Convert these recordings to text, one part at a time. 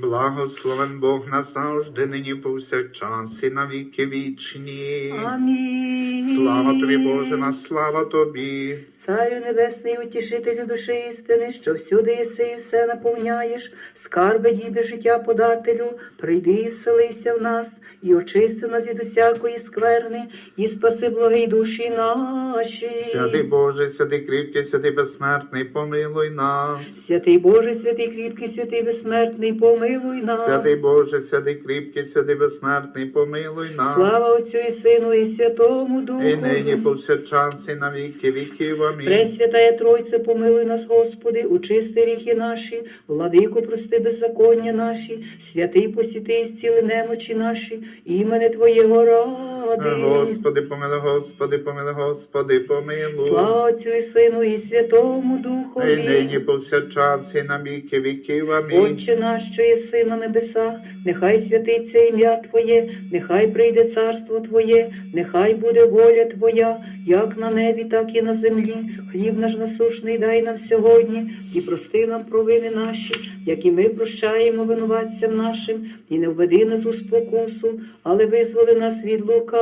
Благословен Бог назавжди, нині повсякчас і на віки вічні. Амінь. Слава тобі, Боже, на слава тобі. Царю небесний, утішителю душі істини, що всюди єси і все наповняєш, скарби діби життя подателю, прийди і вселися в нас, і очисти нас від усякої скверни, і спаси благі душі наші. Святий Боже, святий кріпкий, святий безсмертний, помилуй нас. Святий Боже, святий кріпкий, святий безсмертний, помилуй нас. Святий Боже, святий кріпкий, святий безсмертний, помилуй нас. Слава Отцю і Сину, і Святому Духу. І нині повсякчас і на віки віків. Амінь. Пресвятая Тройце, помилуй нас, Господи, очисти ріхи наші, владико, прости беззаконня наші, святий посіти, зціли немочі наші, імене Твоєго ради. Господи, помилуй, Господи, помилуй, Господи, помилуй. Слава Отцю і Сину, і Святому І нині повсякчас і на віки віків. Амінь. Отче наш, що єси на небесах, нехай святиться ім'я Твоє, нехай прийде царство Твоє, нехай буде воля Твоя, як на небі, так і на землі. Хліб наш насушний дай нам сьогодні, і прости нам провини наші, як і ми прощаємо винуватцям нашим, і не введи нас у спокусу, але визволи нас від лукавого.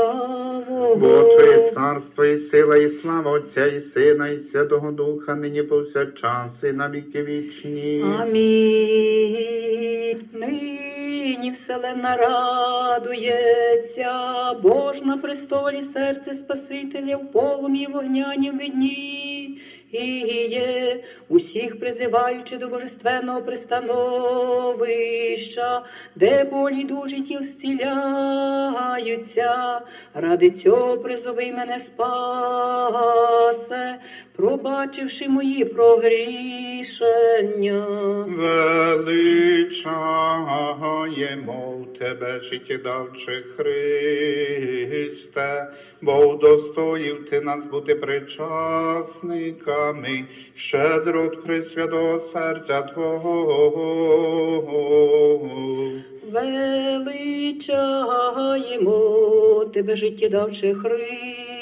Бо Твоє царство і сила, і слава Отця, і Сина, і Святого Духа, нині повсякчас і на віки вічні. Амінь. Нині вселенна радується, Бож на престолі серце Спасителя в полум'ї вогняні видні. І усіх призиваючи до божественного пристановища, де болі дужі тіл зціляються. Ради цього призови мене спасе, пробачивши мої прогрішення. Величаємо тебе, життєдавче Христе, бо удостоїв ти нас бути причасниками, щедро Пресвятого серця Твого. Величаємо тебе, життєдавче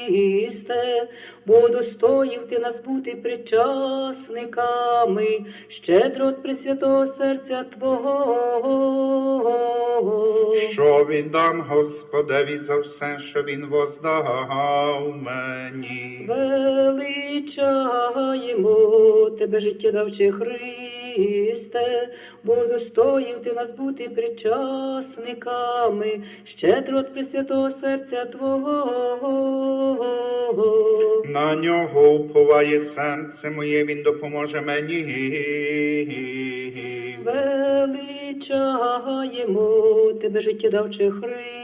Христе, бо достоїв ти нас бути причасниками, щедро от Пресвятого серця Твого. Що віддам Господеві за все, що він воздав мені. Величаємо тебе, життєдавче Христе, бо достоїв ти нас бути причасниками, щедро от Пресвятого серця Твого. На нього уповає серце моє, він допоможе мені. Величаємо тебе, життєдавче Христе,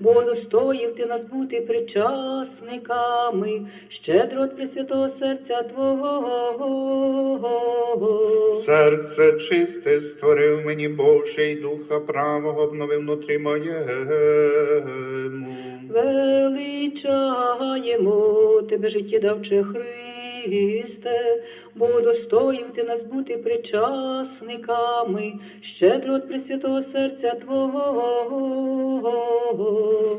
бо достоїв ти нас бути причасниками, щедро от Пресвятого серця Твого. Серце чисте створив мені Боже, і духа правого обновив внутрі моєму. Величаємо тебе, життєдавче Христе, бо достоїв ти нас бути причасниками, щедро от Пресвятого серця Твого.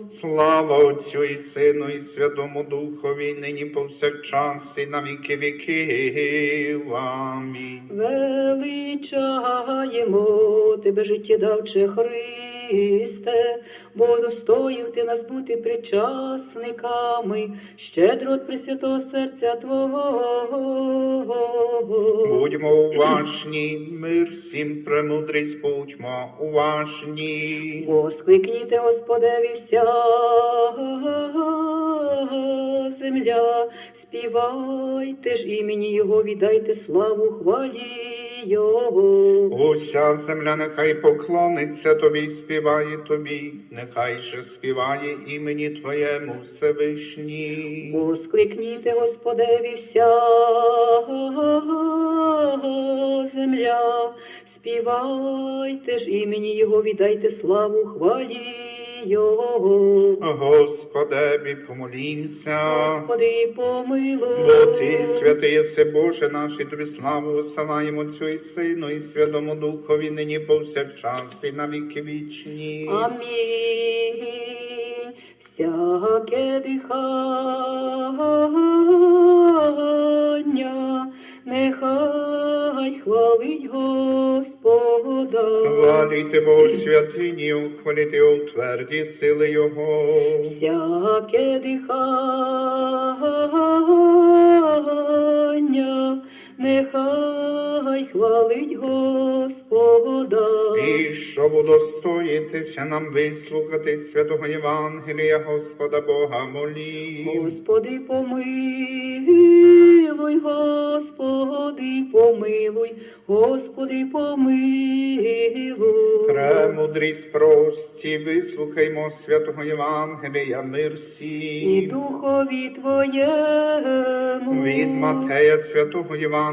Слава Отцю і Сину, і Святому Духові, нині повсякчас, і на віки віків. Амінь. Величаємо тебе, життєдавче Христе, бо достоїв ти нас бути причасниками, щедро от Пресвятого серця Твого. Будьмо уважні, мир всім премудрість, будьмо уважні. Воскликніте Господеві вся земля, співайте ж імені Його, віддайте славу хвалі Його. Уся земля нехай поклониться тобі, й співає тобі, нехай же співає імені Твоєму Всевишній. Воскликніте Господеві вся земля, співайте ж імені Його, віддайте славу хвалі Його. Господеві, помолімся. Господи, помилуй. Бо ти, святий єси Боже наш, і тобі славу висилаємо Отцю і Сину, і Святому Духові, нині повсякчас, і на віки вічні. Амінь. Всяке дихання, нехай хвалить Господа. Хваліте Бо святині, хваліте у тверді сили Його. Всяке дихання, нехай хвалить Господа. І щоб удостоїтися нам вислухати святого Євангелія Господа Бога молі. Господи, помилуй, Господи, помилуй, Господи, помилуй. Премудрість прості, вислухаймо святого Євангелія, мир І духові Твоєму. Від Матея святого Євангелія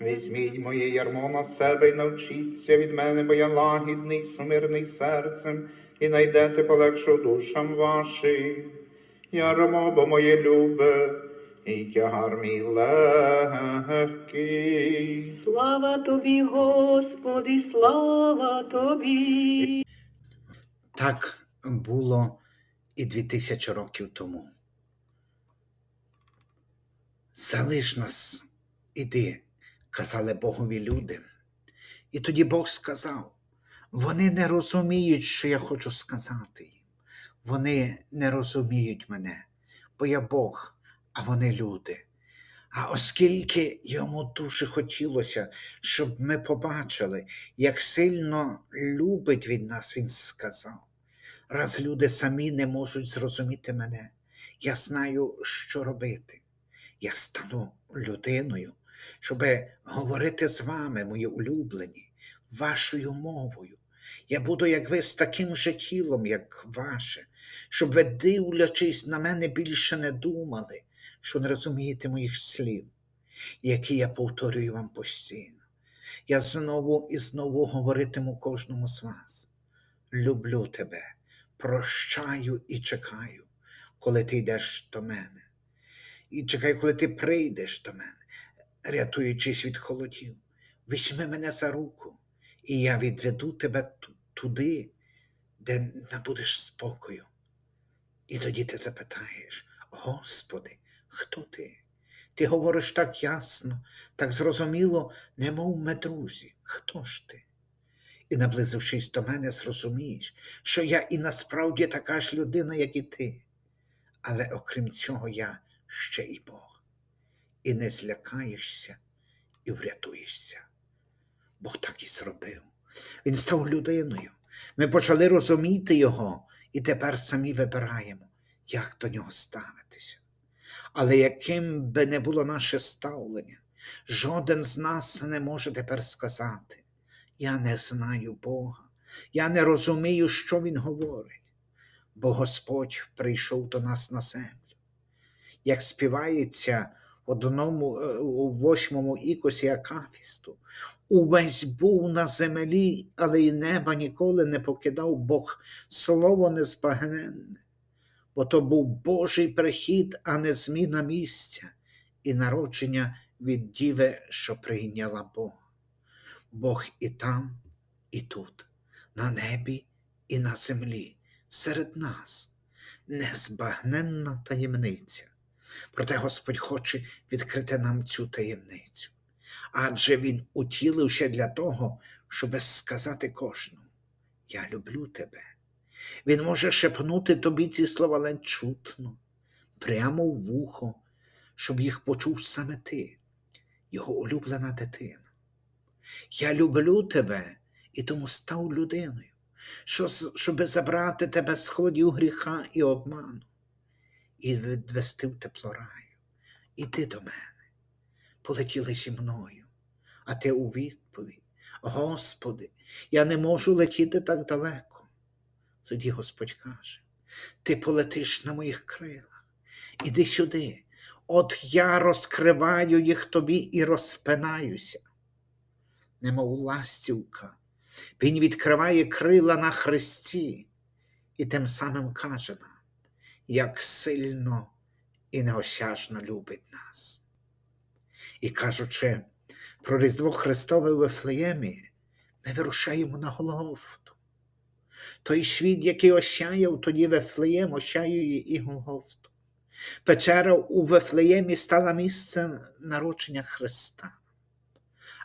Візьміть моє ярмо на себе і навчіться від мене, бо я лагідний, сумирний серцем, і найдете полегшу душам вашим. Ярмо, бо моє любе, і тягар мій легкий. Слава Тобі, Господи, слава Тобі. Так було і дві тисячі років тому. Залиш нас, іди, казали Богові люди. І тоді Бог сказав: вони не розуміють, що я хочу сказати їм. Вони не розуміють мене, бо я Бог, а вони люди. А оскільки йому дуже хотілося, щоб ми побачили, як сильно любить він нас, він сказав. Раз люди самі не можуть зрозуміти мене, я знаю, що робити. Я стану людиною, щоб говорити з вами, мої улюблені, вашою мовою. Я буду, як ви, з таким же тілом, як ваше, щоб ви, дивлячись на мене, більше не думали, що не розумієте моїх слів, які я повторюю вам постійно. Я знову і знову говоритиму кожному з вас. Люблю тебе, прощаю і чекаю, коли ти йдеш до мене. І чекаю, коли ти прийдеш до мене, рятуючись від холодів. Візьми мене за руку, і я відведу тебе туди, де набудеш спокою. І тоді ти запитаєш, Господи, хто ти? Ти говориш так ясно, так зрозуміло, немов ми друзі. Хто ж ти? І, наблизившись до мене, зрозумієш, що я і насправді така ж людина, як і ти. Але окрім цього, я ще і Бог. І не злякаєшся, і врятуєшся. Бог так і зробив. Він став людиною. Ми почали розуміти його, і тепер самі вибираємо, як до нього ставитися. Але яким би не було наше ставлення, жоден з нас не може тепер сказати: Я не знаю Бога, я не розумію, що Він говорить, бо Господь прийшов до нас на землю. Як співається одному е, у восьмому ікосі Акафісту, увесь був на землі, але й неба ніколи не покидав Бог слово незбагненне бо то був Божий прихід, а не зміна місця і народження від діви, що прийняла Бога. Бог і там, і тут, на небі і на землі, серед нас, незбагненна таємниця. Проте Господь хоче відкрити нам цю таємницю. Адже Він утілився для того, щоб сказати кожному: Я люблю тебе. Він може шепнути тобі ці слова ледь чутно, прямо в вухо, щоб їх почув саме ти, його улюблена дитина. Я люблю тебе і тому став людиною, що, щоб забрати тебе з холодів гріха і обману і відвести в тепло раю. Іди до мене, полетіли зі мною, а ти у відповідь, Господи, я не можу летіти так далеко. Тоді Господь каже: Ти полетиш на моїх крилах, іди сюди, от я розкриваю їх тобі і розпинаюся. Немов ластівка Він відкриває крила на Христі і тим самим каже нам, як сильно і неосяжно любить нас. І кажучи про Різдво Христове у Вифлеємі, ми вирушаємо на Голгофту. Той світ, який осяяв тоді Вифлеєм, осяює і Голгофту. Печера у Вифлеємі стала місцем народження Христа,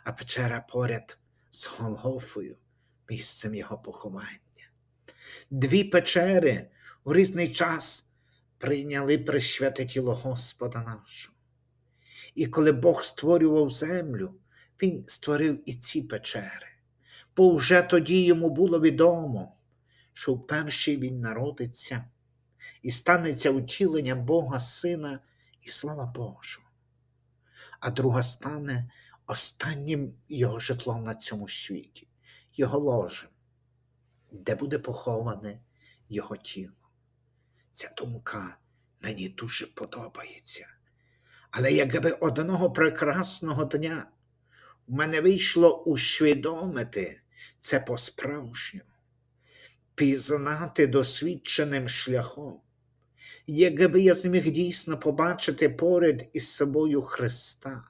а печера поряд з Голгофою місцем його поховання. Дві печери у різний час прийняли присвяте тіло Господа нашого. І коли Бог створював землю, Він створив і ці печери, бо вже тоді йому було відомо, що в першій він народиться і станеться утіленням Бога Сина і слава Божого, а друга стане останнім його житлом на цьому світі, його ложем, де буде поховане його тіло. Ця думка мені дуже подобається. Але якби одного прекрасного дня в мене вийшло усвідомити це по-справжньому, пізнати досвідченим шляхом, якби я зміг дійсно побачити поряд із собою Христа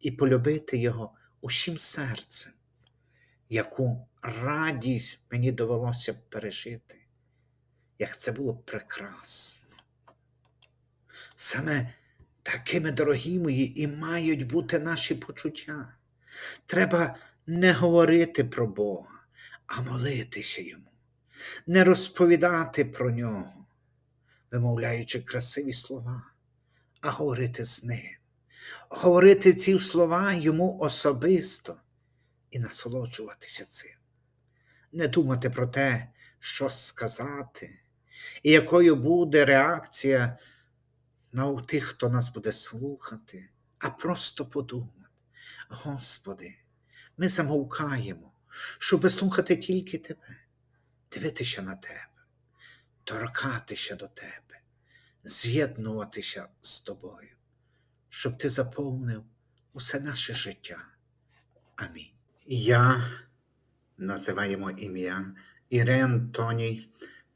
і полюбити Його усім серцем, яку радість мені довелося пережити, як це було прекрасно. Саме такими дорогі мої і мають бути наші почуття. Треба не говорити про Бога, а молитися йому, не розповідати про нього, вимовляючи красиві слова, а говорити з ним, говорити ці слова йому особисто і насолоджуватися цим, не думати про те, що сказати, і якою буде реакція на тих, хто нас буде слухати, а просто подумати, Господи, ми замовкаємо, щоб слухати тільки Тебе, дивитися на Тебе, торкатися до Тебе, з'єднуватися з Тобою, щоб Ти заповнив усе наше життя. Амінь. Я називаємо ім'я Ірен Тоній,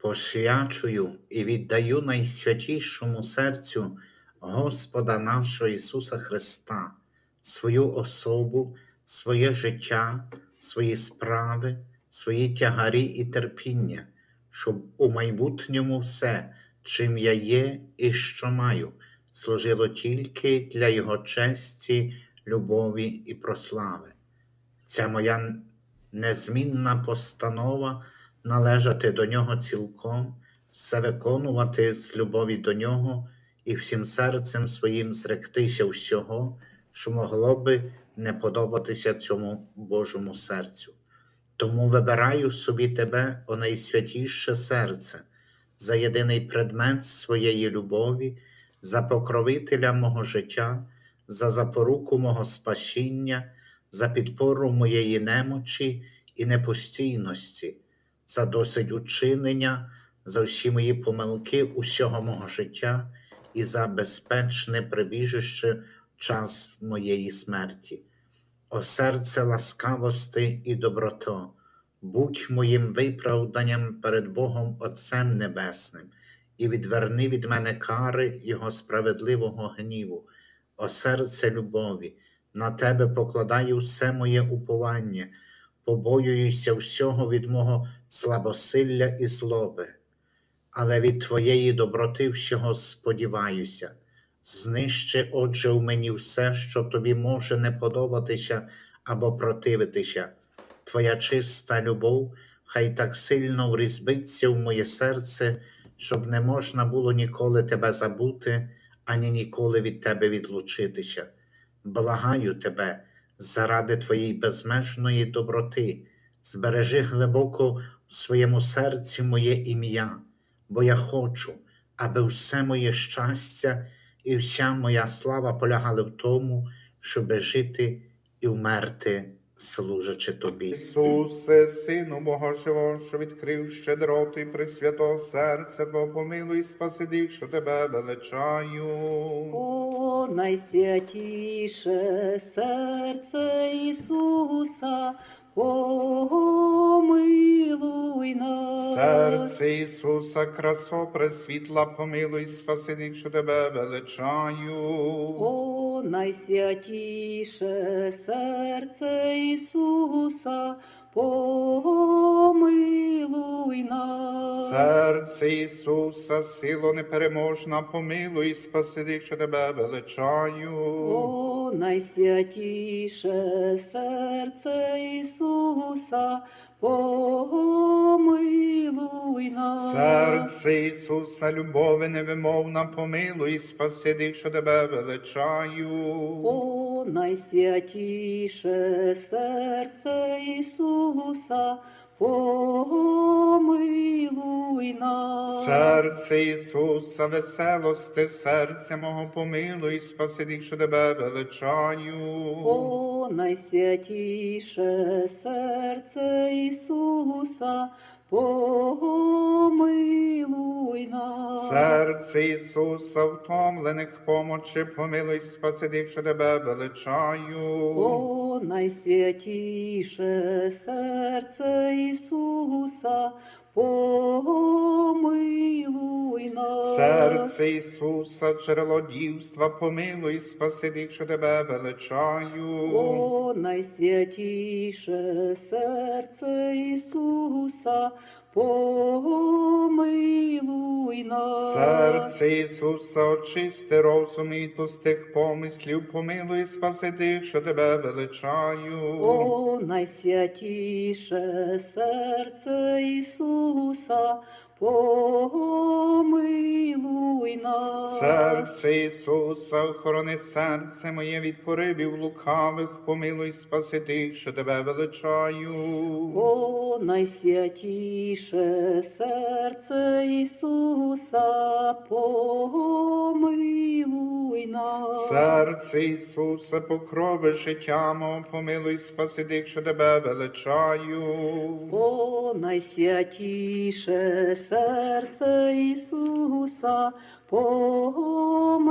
посвячую і віддаю найсвятішому серцю Господа нашого Ісуса Христа, свою особу, своє життя, свої справи, свої тягарі і терпіння, щоб у майбутньому все, чим я є і що маю, служило тільки для Його честі, любові і прослави. Ця моя незмінна постанова належати до нього цілком, все виконувати з любові до нього і всім серцем своїм зректися всього, що могло би не подобатися цьому Божому серцю. Тому вибираю собі тебе, о найсвятіше серце, за єдиний предмет своєї любові, за покровителя мого життя, за запоруку мого спасіння, за підпору моєї немочі і непостійності, за досить учинення, за всі мої помилки усього мого життя і за безпечне прибіжище час моєї смерті. О серце ласкавости і доброто, будь моїм виправданням перед Богом Отцем Небесним, і відверни від мене кари Його справедливого гніву, о серце любові, на тебе покладаю все моє уповання, побоююся всього від мого слабосилля і злоби, але від Твоєї доброти всього сподіваюся. Знищи, отже, в мені все, що тобі може не подобатися або противитися. Твоя чиста любов, хай так сильно врізбиться в моє серце, щоб не можна було ніколи тебе забути, ані ніколи від тебе відлучитися. Благаю тебе, заради твоєї безмежної доброти, збережи глибоко в своєму серці моє ім'я, бо я хочу, аби все моє щастя і вся моя слава полягали в тому, щоби жити і вмерти, служачи тобі. Ісусе, Сину Бога Живого, що відкрив щедроту і присвятого серця, Твого помилуй, спаси тих, що тебе величаю. О, найсвятіше серце Ісуса, помилуй нас. Серце Ісуса, красо пресвітла, помилуй, спаси що тебе величаю. О, найсвятіше серце Ісуса, помилуй нас. Серце Ісуса, сило непереможна, помилуй, спаси тих, що тебе величаю. Найсвятіше серце Ісуса, помилуй нас. Серце Ісуса, любові невимовна, помилуй, спаси тих, що тебе величаю. О, найсвятіше серце Ісуса, помилуй нас. Серце Ісуса, веселости, серця мого помилуй, спаси тих, що тебе величаю. О, найсвятіше серце Ісуса, помилуй нас. Серце Ісуса, втомлених помочи, помилуй, спаси тих, що тебе величаю. О, найсвятіше серце Ісуса, помилуй нас. Серце Ісуса, джерело дівства, помилуй, спаси тих, що тебе величаю. О, найсвятіше серце Ісуса, помилуй нас. Серце Ісуса, очисти розум і пустих помислів, помилуй, спаси тих, що тебе величаю. О, найсвятіше серце Ісуса, 苦涩 помилуй нас. Серце Ісуса, охорони серце моє від поривів лукавих, помилуй, спаси тих, що тебе величаю. О, найсвятіше серце Ісуса, помилуй нас. Серце Ісуса, покрови життя мого, помилуй, спаси тих, що тебе величаю. О, найсвятіше серце Ісуса, помилуй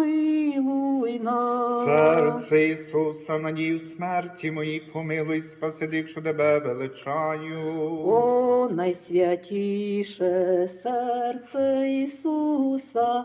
нас. Серце Ісуса, надію смерті моїй, помилуй, спаси тих, що тебе величаю. О, найсвятіше серце Ісуса,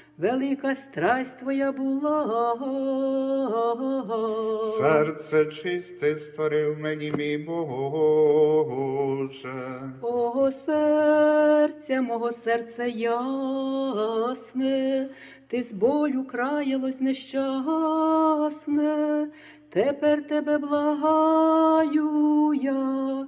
велика страсть твоя була. Серце чисте створив мені, мій Боже. О, серця, мого серця ясне, ти з болю краялось нещасне, тепер тебе благаю я,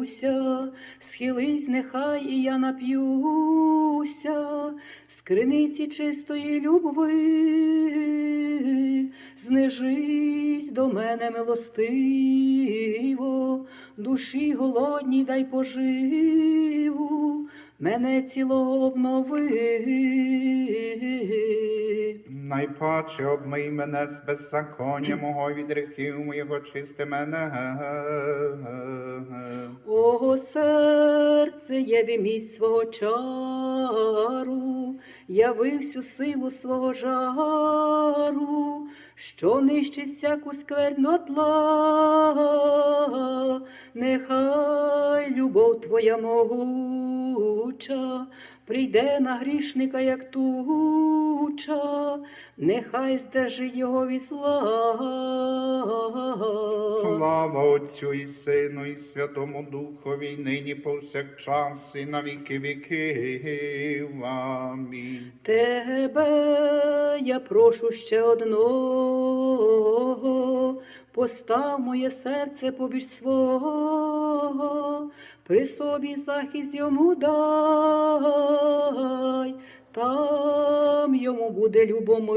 дивлюся, схились, нехай і я нап'юся, з криниці чистої любви, знижись до мене милостиво, душі голодній дай поживу, мене цілого обнови. Найпаче обмий мене з беззаконня мого від гріхів моєго чисти мене. О, серце, яви міць свого чару, яви всю силу свого жару, що нищить всяку скверну тла, нехай любов твоя могуча, прийде на грішника, як туча, нехай здержить його від зла. Слава Отцю і Сину, і Святому Духові, нині повсякчас, і на віки віків. Амінь. Тебе я прошу ще одного, постав моє серце побіж свого, при собі захист йому дай, там йому буде любомирно,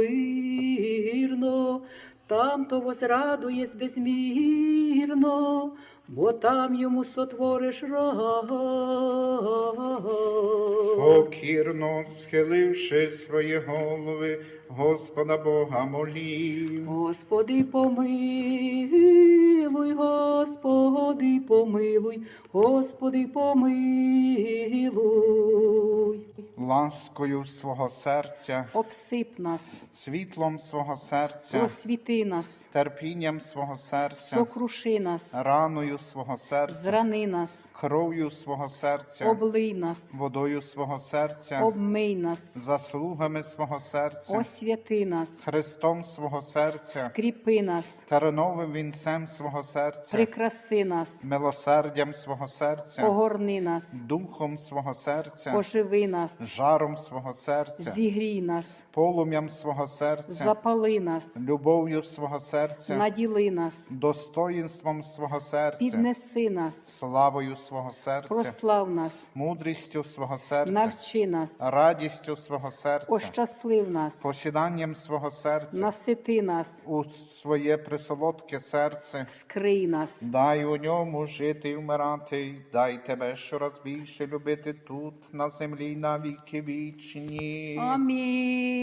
там то возрадує безмірно, бо там йому сотвориш рай. Покірно схиливши свої голови, Господа Бога молів. Господи, помилуй, Господи, помилуй, Господи, помилуй. Ласкою свого серця, Обсип нас, світлом свого серця, просвіти нас, терпінням свого серця, сокруши нас, раною свого серця, зрани нас, кров'ю свого серця, облий нас, водою свого серця, обмий нас, заслугами свого серця, освяти нас, Христом свого серця, скріпи нас, терновим вінцем свого серця, прикраси нас, милосердям свого серця, огорни нас, духом свого серця, оживи нас, жаром свого серця, зігрій нас, полум'ям свого серця, запали нас, любов'ю свого серця, наділи нас, достоїнством свого серця, піднеси нас, славою свого серця, прослав нас, мудрістю свого серця, навчи нас, радістю свого серця, ощаслив нас, посіданням свого серця, насити нас, у своє присолодке серце. скрий нас, Дай у ньому жити і вмирати, дай тебе щораз більше любити тут, на землі, на віки вічні. амінь.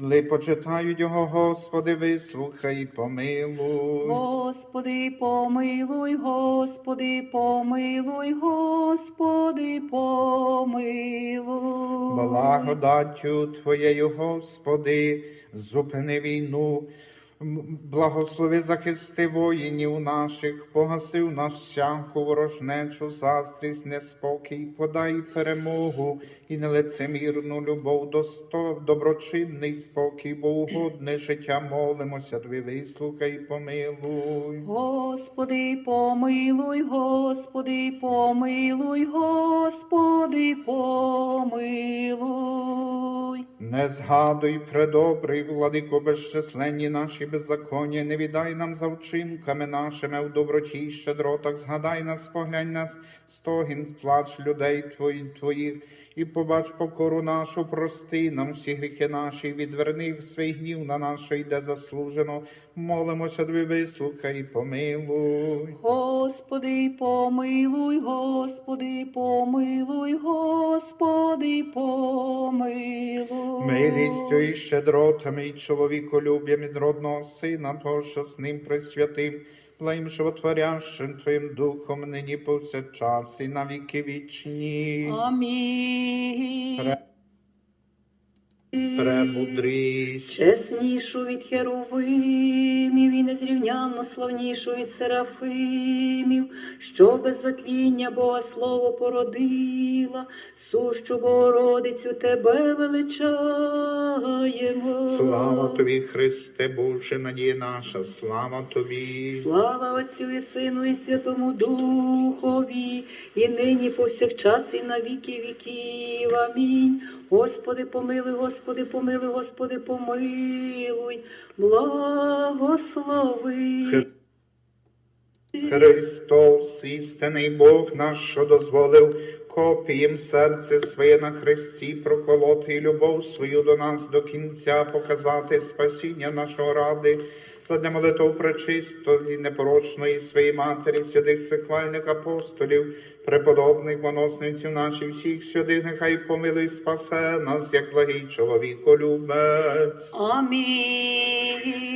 Ли почитають його, Господи, вислухай і помилуй. Господи, помилуй, Господи, помилуй, Господи, помилуй. Благодаттю Твоєю, Господи, зупини війну. Благослови захисти воїнів наших, погаси в нас всяку ворожнечу, заздрість, неспокій, подай перемогу і нелицемірну любов, досто, доброчинний спокій, богоугодне життя, молимося, Тобі вислухай, помилуй. Господи, помилуй, Господи, помилуй, Господи, помилуй. Не згадуй, предобрий, владико, безчисленні наші беззаконня, не віддай нам за вчинками нашими в доброті й щедротах, згадай нас, поглянь нас, стогін, плач людей твої, твоїх, і побач покору нашу, прости нам всі гріхи наші, відверни в свій гнів на що йде заслужено. Молимося, тобі вислухай, і помилуй. Господи, помилуй, Господи, помилуй, Господи, помилуй. Милістю і щедротами, і чоловіколюб'ям від родного сина, того, що з ним присвятим, Твоїм животворящим Твоїм духом, нині повсякчас і на віки вічні. Амінь. Пре- Премудрість. Чеснішу від херовимів і незрівнянно славнішу від серафимів, що без затління Бога Слово породила, сущу Богородицю тебе величаємо. Слава тобі, Христе Боже, надія наша, слава тобі. Слава Отцю і Сину, і Святому Духові, і нині повсякчас, і на віки віків. Амінь. Господи, помилуй, Господи, помилуй, Господи, помилуй, благослови. Христос, істинний Бог наш, що дозволив копієм серце своє на хресті проколоти і любов свою до нас до кінця показати спасіння нашого ради, задля молитв пречистої, непорочної своєї матері, святих сихвальних апостолів, преподобних моносниців наших всіх святих, нехай помилуй спасе нас, як благий чоловіколюбець. Амінь.